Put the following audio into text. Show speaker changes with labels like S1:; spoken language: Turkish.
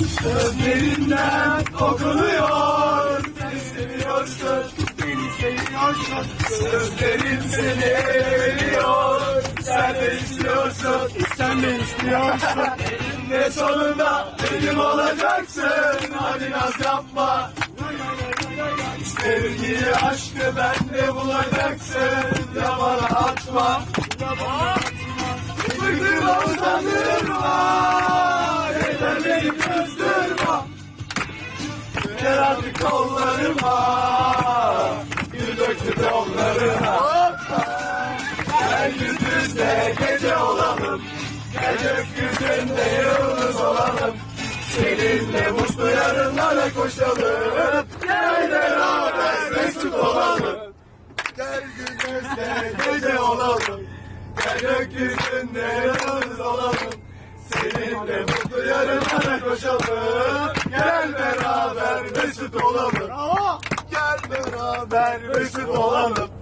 S1: Gözlerinden okunuyor Seni seviyorsun Beni seviyorsun Sözlerim seni veriyor Sen de istiyorsun Sen de istiyorsun. Eninde sonunda benim olacaksın. Hadi naz yapma. Sevgiyi aşkı bende bulacaksın. Ya bana atma. Bıktırma kızdırma Gel artık kollarıma Gül döktü yollarına Gel gündüzde gece olalım Gel gökyüzünde yıldız olalım. Seninle mutlu yarınlara koşalım. Gel beraber mesut olalım. Gel gündüzde gece olalım. Gel gökyüzünde Seninle mutlu yarınlara koşalım. Gel beraber mesut olalım. Gel beraber mesut olalım